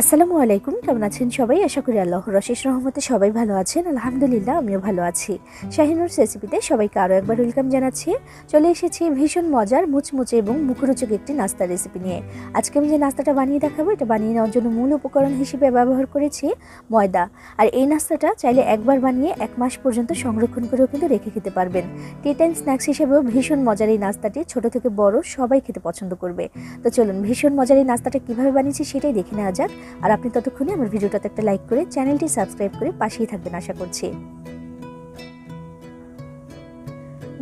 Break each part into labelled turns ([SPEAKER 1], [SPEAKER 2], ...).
[SPEAKER 1] আসসালামু আলাইকুম, কেমন আছেন সবাই? আশা করি আল্লাহর রশেষ রহমতে সবাই ভালো আছেন। আলহামদুলিল্লাহ, আমিও ভালো আছি। শাহিনুর রেসিপিতে সবাইকে আরও একবার ওয়েলকাম জানাচ্ছি। চলে এসেছি ভীষণ মজার, মুচমুচে এবং মুখরোচক একটি নাস্তার রেসিপি নিয়ে। আজকে আমি যে নাস্তাটা বানিয়ে দেখাবো, এটা বানিয়ে নেওয়ার জন্য মূল উপকরণ হিসেবে ব্যবহার করেছি ময়দা। আর এই নাস্তাটা চাইলে একবার বানিয়ে এক মাস পর্যন্ত সংরক্ষণ করেও কিন্তু রেখে খেতে পারবেন। টি টাইম স্ন্যাক্স হিসেবেও ভীষণ মজার এই নাস্তাটি ছোট থেকে বড় সবাই খেতে পছন্দ করবে। তো চলুন, ভীষণ মজার এই নাস্তাটা কীভাবে বানিয়েছি সেটাই দেখে নেওয়া যাক। আর আপনি ততক্ষণে আমার ভিডিওটাতে একটা লাইক করে চ্যানেলটি সাবস্ক্রাইব করে পাশেই থাকবেন, আশা করছি।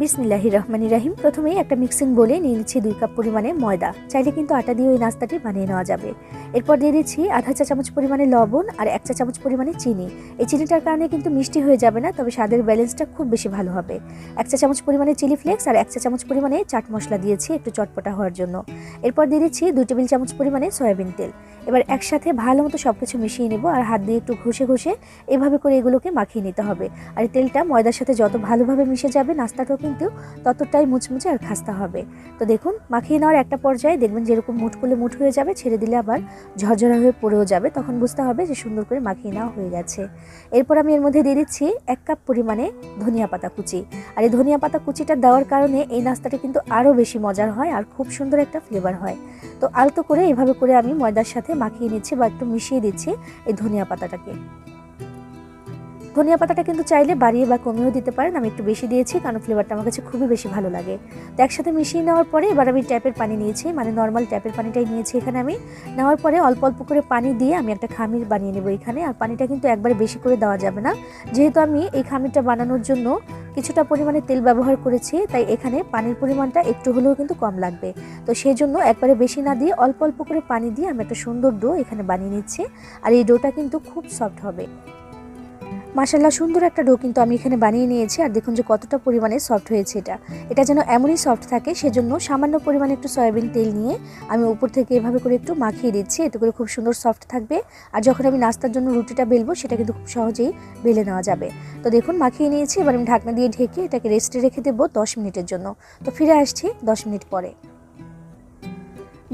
[SPEAKER 1] বিসমিল্লাহি রহমানি রাহিম। প্রথমেই একটা মিক্সিং বলে নিয়ে নিচ্ছি দুই কাপ পরিমাণে ময়দা। চাইলে কিন্তু আটা দিয়ে ওই নাস্তাটি বানিয়ে নেওয়া যাবে। এরপর দিয়ে দিচ্ছি আধা চা চামচ পরিমাণে লবণ আর এক চা চামচ পরিমাণে চিনি। এই চিনিটার কারণে কিন্তু মিষ্টি হয়ে যাবে না, তবে স্বাদের ব্যালেন্সটা খুব বেশি ভালো হবে। এক চা চামচ পরিমাণে চিলি ফ্লেক্স আর এক চা চামচ পরিমাণে চাট মশলা দিয়েছি একটু চটপটা হওয়ার জন্য। এরপর দিয়ে দিচ্ছি দুই টেবিল চামচ পরিমাণে সয়াবিন তেল। এবার একসাথে ভালো মতো সব কিছু মিশিয়ে নেব আর হাত দিয়ে একটু ঘষে ঘষে এভাবে করে এগুলোকে মাখিয়ে নিতে হবে। আর তেলটা ময়দার সাথে যত ভালোভাবে মিশে যাবে নাস্তাটাও কিন্তু ততটাই মুচমুচে আর খাস্তা হবে। তো দেখুন, মাখিয়ে নেওয়ার একটা পর্যায়ে দেখবেন যেরকম মুঠ করলে মুঠ হয়ে যাবে, ছেড়ে দিলে আবার ঝরঝরা হয়ে পড়েও যাবে। তখন বুঝতে হবে যে সুন্দর করে মাখিয়ে নেওয়া হয়ে গেছে। এরপর আমি এর মধ্যে দিয়ে দিচ্ছি এক কাপ পরিমাণে ধনিয়া পাতা কুচি। আর এই ধনিয়া পাতা কুচিটা দেওয়ার কারণে এই নাস্তাটা কিন্তু আরও বেশি মজার হয় আর খুব সুন্দর একটা ফ্লেভার হয়। তো আলতো করে এভাবে করে আমি ময়দার সাথে মাখিয়ে নিচ্ছি বা একটু মিশিয়ে দিচ্ছি এই ধনিয়া পাতাটাকে। ধনিয়া পাতাটা কিন্তু চাইলে বাড়িয়ে বা কমিয়েও দিতে পারেন, আমি একটু বেশি দিয়েছি কারণ ফ্লেভারটা আমার কাছে খুবই বেশি ভালো লাগে। তো একসাথে মিশিয়ে নেওয়ার পরে এবার আমি ট্যাপের পানি নিয়েছি মানে নর্মাল ট্যাপের পানিটাই নিয়েছি এখানে আমি। নেওয়ার পরে অল্প অল্প করে পানি দিয়ে আমি একটা খামির বানিয়ে নেব এখানে, আর পানিটা কিন্তু একবারে বেশি করে দেওয়া যাবে না। যেহেতু আমি এই খামিরটা বানানোর জন্য কিছুটা পরিমাণে তেল ব্যবহার করেছি, তাই এখানে পানির পরিমাণটা একটু হলেও কিন্তু কম লাগবে। তো সেই জন্য একবারে বেশি না দিয়ে অল্প অল্প করে পানি দিয়ে আমি একটা সুন্দর ডো এখানে বানিয়ে নিচ্ছি, আর এই ডোটা কিন্তু খুব সফট হবে। মাসাল্লাহ সুন্দর একটা ডো কিন্তু আমি এখানে বানিয়ে নিয়েছি। আর দেখুন যে কতটা পরিমাণে সফট হয়েছে এটা। এটা যেন এমনই সফট থাকে, সেজন্য সামান্য পরিমাণে একটু সয়াবিন তেল নিয়ে আমি উপর থেকে এভাবে করে একটু মাখিয়ে দিচ্ছি। এতে করে খুব সুন্দর সফট থাকবে। আর যখন আমি নাস্তার জন্য রুটিটা বেলবো, সেটা কিন্তু খুব সহজেই বেলে নেওয়া যাবে। তো দেখুন, মাখিয়ে নিয়েছি। এবার আমি ঢাকনা দিয়ে ঢেকে এটাকে রেস্টে রেখে দেবো দশ মিনিটের জন্য। তো ফিরে আসছি দশ মিনিট পরে।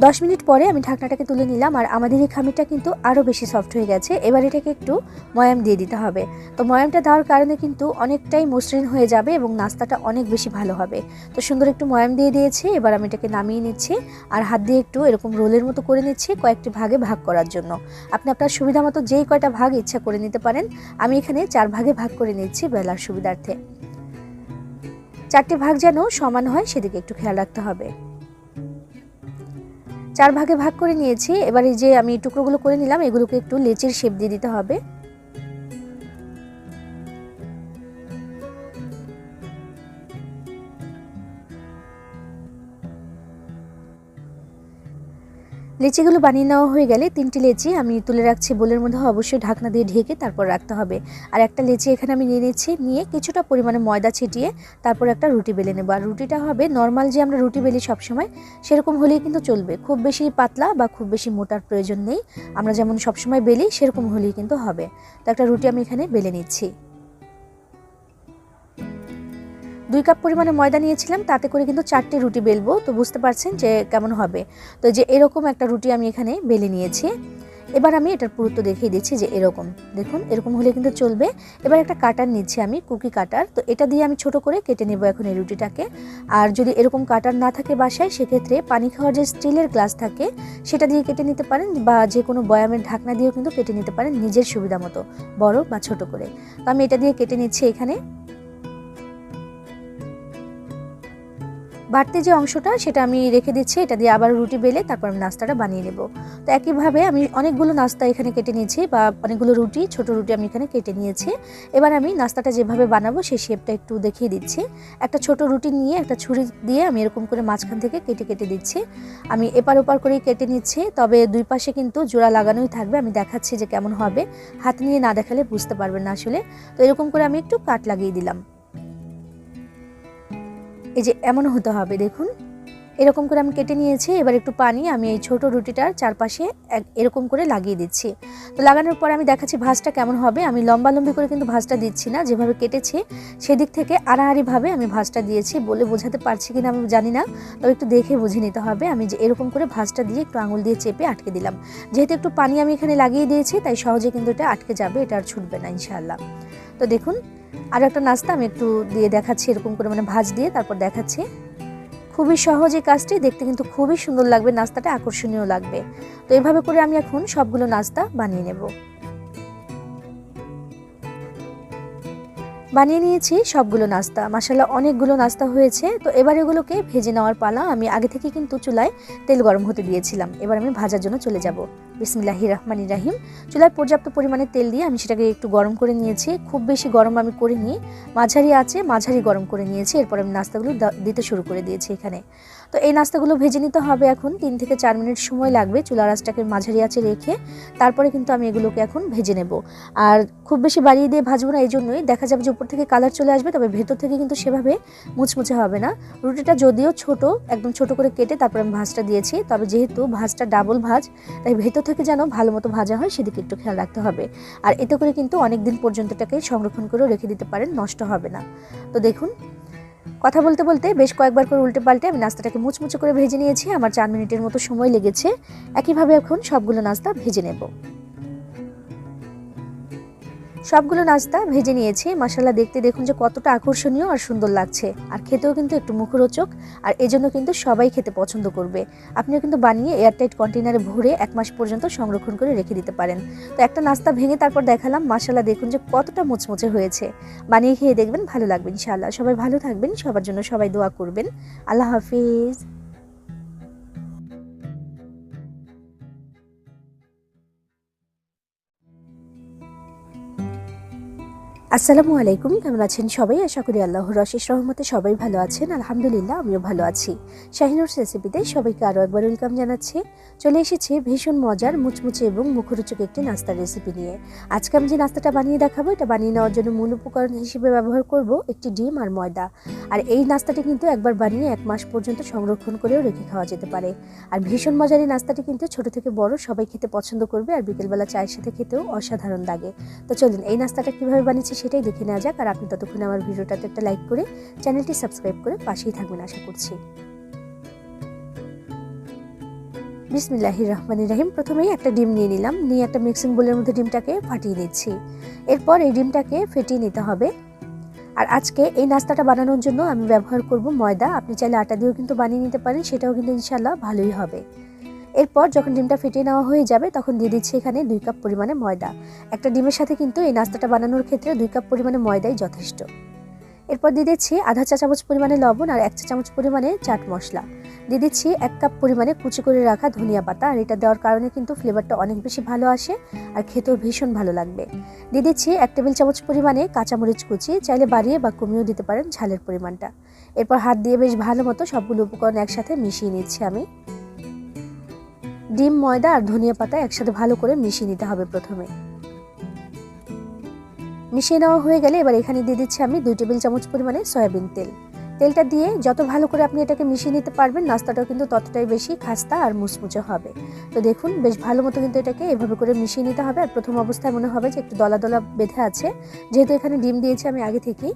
[SPEAKER 1] দশ মিনিট পরে আমি ঢাকনাটাকে তুলে নিলাম আর আমাদের এই খামিরটা কিন্তু আরও বেশি সফট হয়ে গেছে। এবার এটাকে একটু ময়াম দিয়ে দিতে হবে। তো ময়ামটা দেওয়ার কারণে কিন্তু অনেকটাই মসৃণ হয়ে যাবে এবং নাস্তাটা অনেক বেশি ভালো হবে। তো সুন্দর একটু ময়াম দিয়ে দিয়েছি, এবার আমি এটাকে নামিয়ে নিচ্ছি আর হাত দিয়ে একটু এরকম রোলের মতো করে নিচ্ছি কয়েকটি ভাগে ভাগ করার জন্য। আপনি আপনার সুবিধা মতো যেই কয়টা ভাগ ইচ্ছা করে নিতে পারেন, আমি এখানে চার ভাগে ভাগ করে নিচ্ছি বেলার সুবিধার্থে। চারটি ভাগ যেন সমান হয় সেদিকে একটু খেয়াল রাখতে হবে। চার ভাগে ভাগ করে নিয়েছি। এবারে যে আমি টুকরোগুলো করে নিলাম, এগুলোকে একটু লেচির শেপ দিয়ে দিতে হবে। লেচিগুলো বানিয়ে নেওয়া হয়ে গেলে তিনটি লেচি আমি তুলে রাখছি বোলের মধ্যে, অবশ্যই ঢাকনা দিয়ে ঢেকে তারপর রাখতে হবে। আর একটা লেচি এখানে আমি নিয়ে নিচ্ছি, নিয়ে কিছুটা পরিমাণে ময়দা ছিটিয়ে তারপর একটা রুটি বেলে নেব। আর রুটিটা হবে নর্মাল যে আমরা রুটি বেলি সবসময়, সেরকম হলেই কিন্তু চলবে। খুব বেশি পাতলা বা খুব বেশি মোটার প্রয়োজন নেই। আমরা যেমন সবসময় বেলি, সেরকম হলেই কিন্তু হবে। তো একটা রুটি আমি এখানে বেলে নিচ্ছি। দুই কাপ পরিমাণে ময়দা নিয়েছিলাম, তাতে করে কিন্তু চারটে রুটি বেলবো। তো বুঝতে পারছেন যে কেমন হবে। তো যে এরকম একটা রুটি আমি এখানে বেলে নিয়েছি। এবার আমি এটার পুরুত্ব দেখিয়ে দিচ্ছি যে এরকম। দেখুন, এরকম হলে কিন্তু চলবে। এবার একটা কাটার নিচ্ছি আমি, কুকি কাটার। তো এটা দিয়ে আমি ছোট করে কেটে নেব এখন এই রুটিটাকে। আর যদি এরকম কাটার না থাকে বাসায়, সেক্ষেত্রে পানি খাওয়ার যে স্টিলের গ্লাস থাকে, সেটা দিয়ে কেটে নিতে পারেন বা যে কোনো বয়ামের ঢাকনা দিয়েও কিন্তু কেটে নিতে পারেন নিজের সুবিধা মতো, বড় বা ছোট করে। তো আমি এটা দিয়ে কেটে নিচ্ছি এখানে। বাড়তি যে অংশটা সেটা আমি রেখে দিচ্ছি, এটা দিয়ে আবার রুটি বেলে তারপর আমি নাস্তাটা বানিয়ে নেব। তো একইভাবে আমি অনেকগুলো নাস্তা এখানে কেটে নিয়েছি বা অনেকগুলো রুটি, ছোট রুটি আমি এখানে কেটে নিয়েছি। এবার আমি নাস্তাটা যেভাবে বানাবো সেই শেপটা একটু দেখিয়ে দিচ্ছি। একটা ছোট রুটি নিয়ে একটা ছুরি দিয়ে আমি এরকম করে মাঝখান থেকে কেটে কেটে দিচ্ছি। আমি এপার ওপার করেই কেটে নিচ্ছি, তবে দুই পাশে কিন্তু জোড়া লাগানোই থাকবে। আমি দেখাচ্ছি যে কেমন হবে। হাত নিয়ে না দেখালে বুঝতে পারবেন না আসলে। তো এরকম করে আমি একটু কাট লাগিয়ে দিলাম। এই যে এমন হতে হবে, দেখুন। এরকম করে আমি কেটে নিয়েছি, এবার একটু পানি আমি এই ছোট রুটিটার চারপাশে এরকম করে লাগিয়ে দিচ্ছি। তো লাগানোর পর আমি দেখাচ্ছি ভাঁজটা কেমন হবে। আমি লম্বা লম্বি করে কিন্তু ভাঁজটা দিচ্ছি না, যেভাবে কেটেছি সেদিক থেকে আড়াআড়িভাবে আমি ভাঁজটা দিয়েছি বলে বোঝাতে পারছি কিনা আমি জানি না, তবে একটু দেখে বুঝে নিতে হবে। আমি যে এরকম করে ভাঁজটা দিয়ে একটু আঙুল দিয়ে চেপে আটকে দিলাম। যেহেতু একটু পানি আমি এখানে লাগিয়ে দিয়েছি, তাই সহজে কিন্তু এটা আটকে যাবে, এটা আর ছুটবে না, ইনশাআল্লাহ। তো দেখুন আর একটা নাস্তা আমি একটু দিয়ে দেখাচ্ছি, এরকম করে মানে ভাজ দিয়ে তারপর দেখাচ্ছি। খুবই সহজ এই কাজটি, দেখতে কিন্তু খুবই সুন্দর লাগবে, নাস্তাটা আকর্ষণীয় লাগবে। তো এভাবে করে আমি এখন সবগুলো নাস্তা বানিয়ে নেব। বানিয়ে নিয়েছি সবগুলো নাস্তা। মাসাল্লাহ অনেকগুলো নাস্তা হয়েছে। তো এবার এগুলোকে ভেজে নেওয়ার পালা আমি আগে থেকে কিন্তু চুলায় তেল গরম হতে দিয়েছিলাম। এবার আমি ভাজার জন্য চলে যাব। বিসমিল্লাহি রহমানি রাহিম। চুলায় পর্যাপ্ত পরিমাণে তেল দিয়ে আমি সেটাকে একটু গরম করে নিয়েছি। খুব বেশি গরম আমি করিনি। মাঝারি আছে, মাঝারি গরম করে নিয়েছি। এরপর আমি নাস্তাগুলো দিতে শুরু করে দিয়েছি এখানে। তো এই নাস্তাগুলো ভেজে নিতে হবে এখন। তিন থেকে চার মিনিট সময় লাগবে চুলা রাসটাকে মাঝারি আছে রেখে। তারপরে কিন্তু আমি এগুলোকে এখন ভেজে নেব। আর খুব বেশি বাড়িয়ে দিয়ে ভাজবো না এই জন্যই দেখা যাবে যে উপর থেকে কালার চলে আসবে, তবে ভেতর থেকে কিন্তু সেভাবে মুচমুচে হবে না। রুটিটা যদিও ছোট, একদম ছোট করে কেটে তারপর আমি ভাজটা দিয়েছি। তবে যেহেতু ভাজটা ডাবল ভাজ, তাই ভেতর থেকে যেন ভালো মতো ভাজা হয়, সেদিকে একটু খেয়াল রাখতে হবে। আর এতে করে কিন্তু অনেক দিন পর্যন্ত এটাকে সংরক্ষণ করেও রেখে দিতে পারেন, নষ্ট হবে না। তো দেখুন কথা বলতে বলতে বেশ কয়েকবার করে উল্টে পাল্টে আমি নাস্তাটাকে মুচমুচে করে ভেজে নিয়েছি। আমার চার মিনিটের মতো সময় লেগেছে। একইভাবে এখন সবগুলো নাস্তা ভেজে নেব। সবগুলো নাস্তা ভেজে নিয়েছি। মশালা দেখতে দেখুন যে কতটা আকর্ষণীয় আর সুন্দর লাগছে। আর খেতেও কিন্তু একটু মুখরোচক। আর এজন্য কিন্তু সবাই খেতে পছন্দ করবে। আপনিও কিন্তু বানিয়ে এয়ারটাইট কন্টেনারে ভরে এক মাস পর্যন্ত সংরক্ষণ করে রেখে দিতে পারেন। তো একটা নাস্তা ভেঙে তারপর দেখালাম মশালা দেখুন যে কতটা মুচমুচে হয়েছে। বানিয়ে খেয়ে দেখবেন ভালো লাগবে ইনশাআল্লাহ। সবাই ভালো থাকবেন, সবার জন্য সবাই দোয়া করবেন। আল্লাহ হাফিজ। আসসালামু আলাইকুম, কেমন আছেন সবাই? আশা করি আল্লাহর রশেষ রহমতে সবাই ভালো আছেন। আলহামদুলিল্লাহ, আমিও ভালো আছি। শাহিনুর রেসিপিতে সবাইকে আরও একবার ওয়েলকাম জানাচ্ছি। চলে এসেছে ভীষণ মজার, মুচমুচে এবং মুখরোচক একটি নাস্তার রেসিপি নিয়ে। আজকে আমি যে নাস্তাটা বানিয়ে দেখাবো, এটা বানিয়ে নেওয়ার জন্য মূল উপকরণ হিসেবে ব্যবহার করব একটি ডিম আর ময়দা। আর এই নাস্তাটি কিন্তু একবার বানিয়ে এক মাস পর্যন্ত সংরক্ষণ করেও রেখে খাওয়া যেতে পারে। আর ভীষণ মজার এই নাস্তাটি কিন্তু ছোট থেকে বড়, সবাই খেতে পছন্দ করবে আর বিকেলবেলা চায়ের সাথে খেতেও অসাধারণ লাগে। তো চলুন, এই নাস্তাটা কীভাবে বানিয়েছি সেটাই দেখে নেওয়া যাক। আর আপনি ততক্ষণে আমার ভিডিওটাতে একটা লাইক করে চ্যানেলটি সাবস্ক্রাইব করে পাশেই থাকবেন আশা করছি। বিসমিল্লাহির রহমানির রাহিম। প্রথমেই একটা ডিম নিয়ে নিলাম। নিয়ে একটা মিক্সিং বোলের মধ্যে ডিমটাকে ফাটিয়ে নিচ্ছি এরপর এই ডিমটাকে ফেটিয়ে নিতে হবে। আর আজকে এই নাস্তাটা বানানোর জন্য আমি ব্যবহার করব ময়দা। আপনি চাইলে আটা দিয়েও কিন্তু বানিয়ে নিতে পারেন। সেটাও কিন্তু ইনশাল্লাহ ভালোই হবে। এরপর যখন ডিমটা ফেটিয়ে নেওয়া হয়ে যাবে, তখন দিয়ে দিচ্ছি এখানে দুই কাপ পরিমাণে ময়দা। একটা ডিমের সাথে কিন্তু এই নাস্তাটা বানানোর ক্ষেত্রে দুই কাপ পরিমাণে ময়দাই যথেষ্ট। এরপর দিয়ে দিচ্ছি আধা চা চামচ পরিমাণে লবণ আর এক চা চামচ পরিমাণে চাট মশলা। দিয়ে দিচ্ছি এক কাপ পরিমাণে কুচি করে রাখা ধনিয়া পাতা আর এটা দেওয়ার কারণে কিন্তু ফ্লেভারটা অনেক বেশি ভালো আসে আর খেতেও ভীষণ ভালো লাগবে। দিয়ে দিচ্ছি এক টেবিল চামচ পরিমাণে কাঁচামরিচ কুচি, চাইলে বাড়িয়ে বা কমিয়েও দিতে পারেন ঝালের পরিমাণটা। এরপর হাত দিয়ে বেশ ভালো মতো সবগুলো উপকরণ একসাথে মিশিয়ে নিচ্ছি আমি। ডিম, ময়দা আর ধনিয়া পাতা একসাথে ভালো করে মিশিয়ে নিতে হবে প্রথমে। মিশিয়ে নেওয়া হয়ে গেলে এবার এখানে দিয়ে দিচ্ছি আমি দুই টেবিল চামচ পরিমাণে সয়াবিন তেল। তেলটা দিয়ে যত ভালো করে আপনি এটাকে মিশিয়ে নিতে পারবেন, নাস্তাটাও কিন্তু ততটাই বেশি খাস্তা আর মুচমুচে হবে। তো দেখুন, বেশ ভালো মতো কিন্তু এটাকে এভাবে করে মিশিয়ে নিতে হবে। আর প্রথম অবস্থায় মনে হবে যে একটু দলা দলা বেঁধে আছে। যেহেতু এখানে ডিম দিয়েছি আমি আগে থেকেই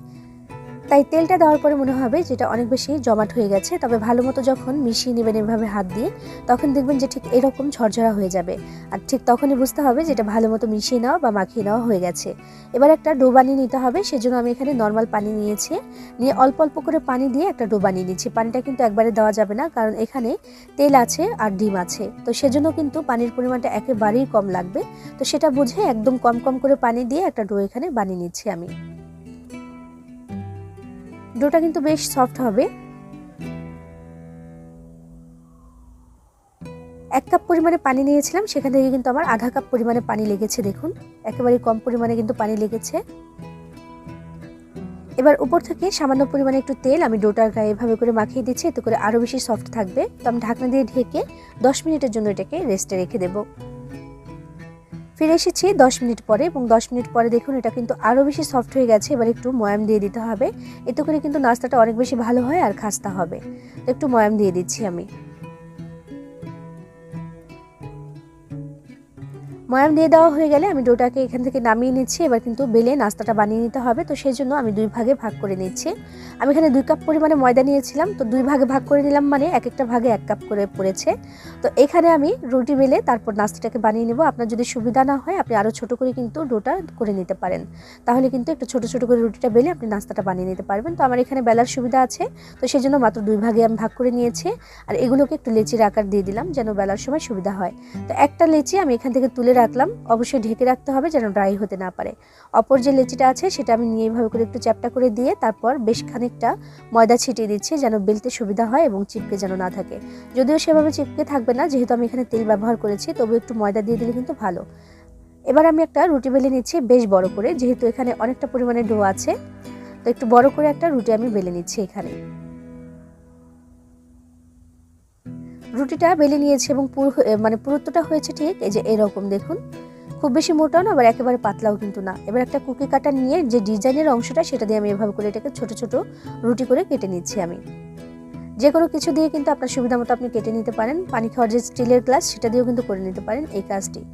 [SPEAKER 1] তাই তেলটা দেওয়ার পরে মনে হবে যেটা অনেক বেশি জমাট হয়ে গেছে, তবে ভালো মতো যখন মিশিয়ে নেবেন এভাবে হাত দিয়ে, তখন দেখবেন যে ঠিক এরকম ঝরঝরা হয়ে যাবে। আর ঠিক তখনই বুঝতে হবে যেটা ভালো মতো মিশিয়ে নেওয়া বা মাখিয়ে নেওয়া হয়ে গেছে। এবার একটা ডো বানিয়ে নিতে হবে, সেজন্য আমি এখানে নর্মাল পানি নিয়েছি। নিয়ে অল্প অল্প করে পানি দিয়ে একটা ডো বানিয়ে নিচ্ছি। পানিটা কিন্তু একবারে দেওয়া যাবে না, কারণ এখানে তেল আছে আর ডিম আছে। তো সেজন্য কিন্তু পানির পরিমাণটা একেবারেই কম লাগবে। তো সেটা বুঝে একদম কম কম করে পানি দিয়ে একটা ডো এখানে বানিয়ে নিচ্ছি আমি। ডোটা কিন্তু বেশ সফট হবে। এক কাপ পরিমাণে পানি নিয়েছিলাম, সেখান থেকে কিন্তু আমার আধা কাপ পরিমাণে পানি লেগেছে, দেখুন। একেবারে কম পরিমাণে কিন্তু পানি লেগেছে। এবার উপর থেকে সামান্য পরিমাণে একটু তেল, আমি ডোটার গায়ে এভাবে করে মাখিয়ে দিচ্ছি, এতে করে আরও বেশি সফট থাকবে। তো আমি ঢাকনা দিয়ে ঢেকে দশ মিনিটের জন্য এটাকে রেস্টে রেখে দেবো। ফিরে এসেছি দশ মিনিট পরে এবং দশ মিনিট পরে দেখুন এটা কিন্তু আরও বেশি সফট হয়ে গেছে। এবার একটু ময়াম দিয়ে দিতে হবে। এতে করে কিন্তু নাস্তাটা অনেক বেশি ভালো হয় আর খাস্তা হবে। একটু ময়াম দিয়ে দিচ্ছি আমি। ময়াম দিয়ে দেওয়া হয়ে গেলে আমি ডোটাকে এখান থেকে নামিয়ে নিচ্ছি। এবার কিন্তু বেলে নাস্তাটা বানিয়ে নিতে হবে। তো সেই জন্য আমি দুই ভাগে ভাগ করে নিচ্ছি। আমি এখানে দুই কাপ পরিমাণে ময়দা নিয়েছিলাম। তো দুই ভাগে ভাগ করে নিলাম মানে এক একটা ভাগে এক কাপ করে পড়েছে। তো এখানে আমি রুটি বেলে তারপর নাস্তাটাকে বানিয়ে নেব। আপনার যদি সুবিধা না হয়, আপনি আরও ছোট করে কিন্তু ডোটা করে নিতে পারেন। তাহলে কিন্তু একটু ছোট ছোট করে রুটিটা বেলে আপনি নাস্তাটা বানিয়ে নিতে পারবেন। তো আমার এখানে বেলার সুবিধা আছে। তো সেই জন্য মাত্র দুই ভাগে আমি ভাগ করে নিয়েছি। আর এগুলোকে একটু লেচির আকার দিয়ে দিলাম যেন বেলার সময় সুবিধা হয়। তো একটা লেচি আমি এখান থেকে তুলে রাখলাম। অবশ্যই ঢেকে রাখতে হবে যেন ড্রাই হতে না পারে। অপর যে লেচিটা আছে, সেটা আমি নিয়ে এইভাবে করে একটু চ্যাপটা করে দিয়ে তারপর বেশ খানিকটা ময়দা ছিটিয়ে দিচ্ছি যেন বেলতে সুবিধা হয় এবং চিপকে যেন না থাকে। যদিও সেভাবে চিপকে থাকবে না, যেহেতু আমি এখানে তেল ব্যবহার করেছি, তবু একটু ময়দা দিয়ে দিলে কিন্তু ভালো। এবার আমি একটা রুটি বেলে নিচ্ছি বেশ বড় করে, যেহেতু এখানে অনেকটা পরিমাণে ডো আছে। তো একটু বড় করে একটা রুটি আমি বেলে নিচ্ছি এখানে। রুটিটা বেলে নিয়েছি এবং পুরো মানে পুরুত্বটা হয়েছে ঠিক এই যে এরকম দেখুন। খুব বেশি মোটাও না, আবার একেবারে পাতলাও কিন্তু না। এবার একটা কুকি কাটা নিয়ে যে ডিজাইনের অংশটা, সেটা দিয়ে আমি এভাবে করে এটাকে ছোট ছোট রুটি করে কেটে নিচ্ছি আমি। যে কোনো কিছু দিয়ে কিন্তু আপনার সুবিধা মতো আপনি কেটে নিতে পারেন। পানি খাওয়ার যে স্টিলের গ্লাস সেটা দিয়েও কিন্তু করে নিতে পারেন এই কাজটি।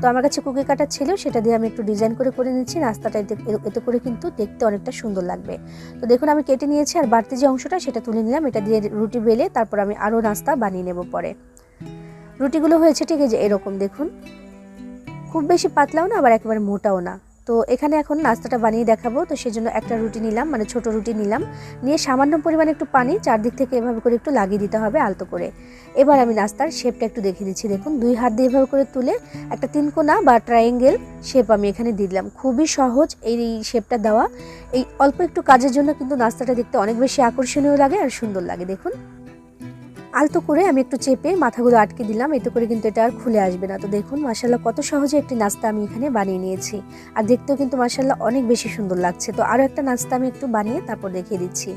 [SPEAKER 1] তো আমার কাছে কুকি কাটা ছিল, সেটা দিয়ে আমি একটু ডিজাইন করে করে নিচ্ছি। নাস্তাটা এতে এতে করে কিন্তু দেখতে অনেকটা সুন্দর লাগবে। তো দেখুন, আমি কেটে নিয়েছি, আর বাড়তি যে অংশটা, সেটা তুলে নিলাম। এটা দিয়ে রুটি বেলে তারপর আমি আরও নাস্তা বানিয়ে নেব পরে। রুটিগুলো হয়েছে, ঠিক আছে এরকম দেখুন। খুব বেশি পাতলাও না, আবার একেবারে মোটাও না। তো এখানে এখন নাস্তাটা বানিয়ে দেখাবো। তো সেজন্য একটা রুটি নিলাম মানে ছোট রুটি নিলাম। নিয়ে সামান্য পরিমাণে একটু পানি, চারদিক থেকে এভাবে করে একটু লাগিয়ে দিতে হবে আলতো করে। এবার আমি নাস্তার শেপটা একটু দেখে দিচ্ছি। দেখুন, দুই হাত দিয়ে এভাবে করে তুলে একটা তিনকোনা বা ট্রায়াঙ্গেল শেপ আমি এখানে দিলাম। খুবই সহজ এই শেপটা দেওয়া। এই অল্প একটু কাজের জন্য কিন্তু নাস্তাটা দেখতে অনেক বেশি আকর্ষণীয় লাগে আর সুন্দর লাগে। দেখুন। আলতো করে আমি একটু চেপে মাথাগুলো আটকে দিলাম। এতে করে কিন্তু এটা আর খুলে আসবে না। তো দেখুন মাসাল্লাহ কত সহজে একটি নাস্তা আমি এখানে বানিয়ে নিয়েছি। আর দেখতেও কিন্তু মাসাল্লাহ অনেক বেশি সুন্দর লাগছে। তো আরও একটা নাস্তা আমি একটু বানিয়ে তারপর দেখিয়ে দিচ্ছি।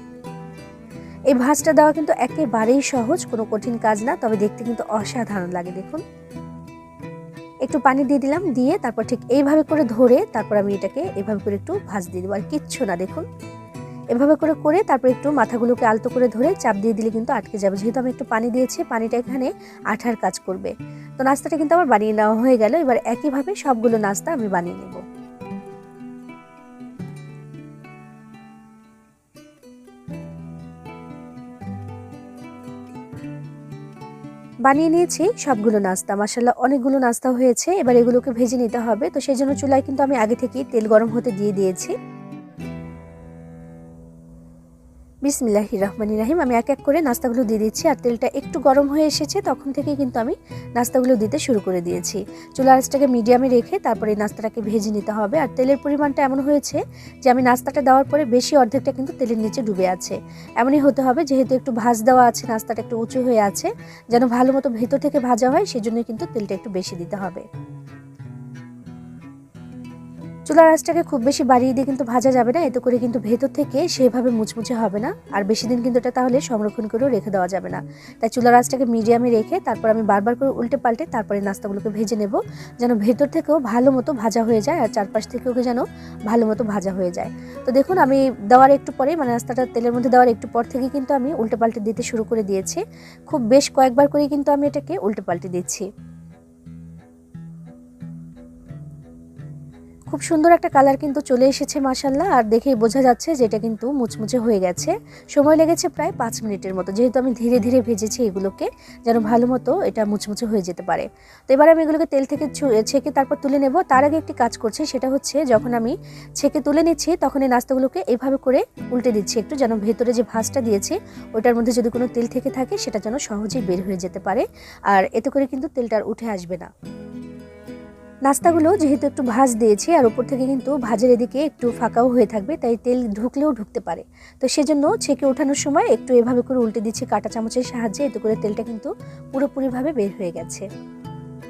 [SPEAKER 1] এই ভাজটা দেওয়া কিন্তু একেবারেই সহজ, কোনো কঠিন কাজ না। তবে দেখতে কিন্তু অসাধারণ লাগে, দেখুন। একটু পানি দিয়ে দিলাম, দিয়ে তারপর ঠিক এইভাবে করে ধরে তারপর আমি এটাকে এভাবে করে একটু ভাজ দিয়ে দেবো। আর কিচ্ছু না, দেখুন। এভাবে করে করে তারপর একটু মাথাগুলোকে আলতো করে ধরে চাপ দিয়ে দিলে কিন্তু আটকে যাবে। যেহেতু আমি একটু পানি দিয়েছি, পানিটা এখানে আঠার কাজ করবে। তো নাস্তাটা কিন্তু আমার বানিয়ে নেওয়া হয়ে গেল। এবার একইভাবে সবগুলো নাস্তা আমি বানিয়ে নেব। বানিয়ে নিয়েছি সবগুলো নাস্তা। মাসাল্লাহ অনেকগুলো নাস্তা হয়েছে। এবার এগুলোকে ভেজে নিতে হবে। তো সেই জন্য চুলায় কিন্তু আমি আগে থেকেই তেল গরম হতে দিয়ে দিয়েছি। বিসমিল্লাহি রহমানি রাহিম আমি এক এক করে নাস্তাগুলো দিয়ে দিচ্ছি আর তেলটা একটু গরম হয়ে এসেছে, তখন থেকে কিন্তু আমি নাস্তাগুলো দিতে শুরু করে দিয়েছি। চুলা আঁচটাকে মিডিয়ামে রেখে তারপরে নাস্তাটাকে ভেজে নিতে হবে আর তেলের পরিমাণটা এমন হয়েছে যে আমি নাস্তাটা দেওয়ার পরে বেশি অর্ধেকটা কিন্তু তেলের নিচে ডুবে আছে। এমনই হতে হবে, যেহেতু একটু ভাজ দেওয়া আছে, নাস্তাটা একটু উঁচু হয়ে আছে, যেন ভালো মতো ভেতর থেকে ভাজা হয় সেজন্য কিন্তু তেলটা একটু বেশি দিতে হবে। চুলার আঁচটাকে খুব বেশি বাড়িয়ে দিয়ে কিন্তু ভাজা যাবে না, এতে করে কিন্তু ভেতর থেকে সেভাবে মুচমুচে হবে না। আর বেশি দিন কিন্তু এটা তাহলে সংরক্ষণ করেও রেখে দেওয়া যাবে না। তাই চুলার আঁচটাকে মিডিয়ামে রেখে তারপর আমি বারবার করে উল্টে পাল্টে তারপরে নাস্তাগুলোকে ভেজে নেব, যেন ভেতর থেকেও ভালো মতো ভাজা হয়ে যায় আর চারপাশ থেকেও যেন ভালো মতো ভাজা হয়ে যায়। তো দেখুন, আমি দেওয়ার একটু পরে মানে নাস্তাটা তেলের মধ্যে দেওয়ার একটু পর থেকে কিন্তু আমি উল্টে পাল্টে দিতে শুরু করে দিয়েছি। খুব বেশ কয়েকবার করে কিন্তু আমি এটাকে উল্টে পাল্টে দিচ্ছি। খুব সুন্দর একটা কালার কিন্তু চলে এসেছে মাসাল্লাহ আর দেখেই বোঝা যাচ্ছে যে এটা কিন্তু মুচমুচে হয়ে গেছে। সময় লেগেছে প্রায় পাঁচ মিনিটের মতো। যেহেতু আমি ধীরে ধীরে ভেজেছি এগুলোকে, যেন ভালো মতো এটা মুচমুচে হয়ে যেতে পারে। তো এবার আমি এগুলোকে তেল থেকে ছেঁকে তারপর তুলে নেব। তার আগে একটি কাজ করছে, সেটা হচ্ছে যখন আমি ছেঁকে তুলে নিচ্ছি, তখন এই নাস্তাগুলোকে এভাবে করে উল্টে দিচ্ছি একটু, যেন ভেতরে যে ভাজটা দিয়েছি, ওটার মধ্যে যদি কোনো তেল থেকে থাকে, সেটা যেন সহজেই বের হয়ে যেতে পারে। আর এতে করে কিন্তু তেলটা আর উঠে আসবে না। নাস্তাগুলো যেহেতু একটু ভাজ দিয়েছি, আর উপর থেকে কিন্তু ভাজের এদিকে একটু ফাঁকাও হয়ে থাকবে, তাই তেল ঢুকলেও ঢুকতে পারে। তো সেজন্য ছেঁকে ওঠানোর সময় একটু এভাবে করে উল্টে দিচ্ছি কাটা চামচের সাহায্যে, এতে করে তেলটা কিন্তু পুরোপুরিভাবে বের হয়ে গেছে।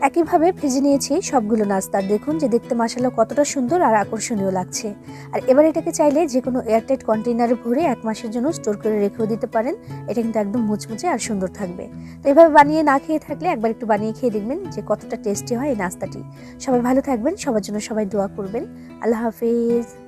[SPEAKER 1] একইভাবে ভেজে নিয়েছি সবগুলো নাস্তা। দেখুন যে দেখতে মশালা কতটা সুন্দর আর আকর্ষণীয় লাগছে। আর এবার এটাকে চাইলে যে কোনো এয়ারটাইট কন্টেনারে ভরে এক মাসের জন্য স্টোর করে রেখেও দিতে পারেন। এটা কিন্তু একদম মুচমুচে আর সুন্দর থাকবে। তো এভাবে বানিয়ে না খেয়ে থাকলে একবার একটু বানিয়ে খেয়ে দেখবেন যে কতটা টেস্টি হয় এই নাস্তাটি। সবাই ভালো থাকবেন, সবার জন্য সবাই দোয়া করবেন। আল্লাহ হাফিজ।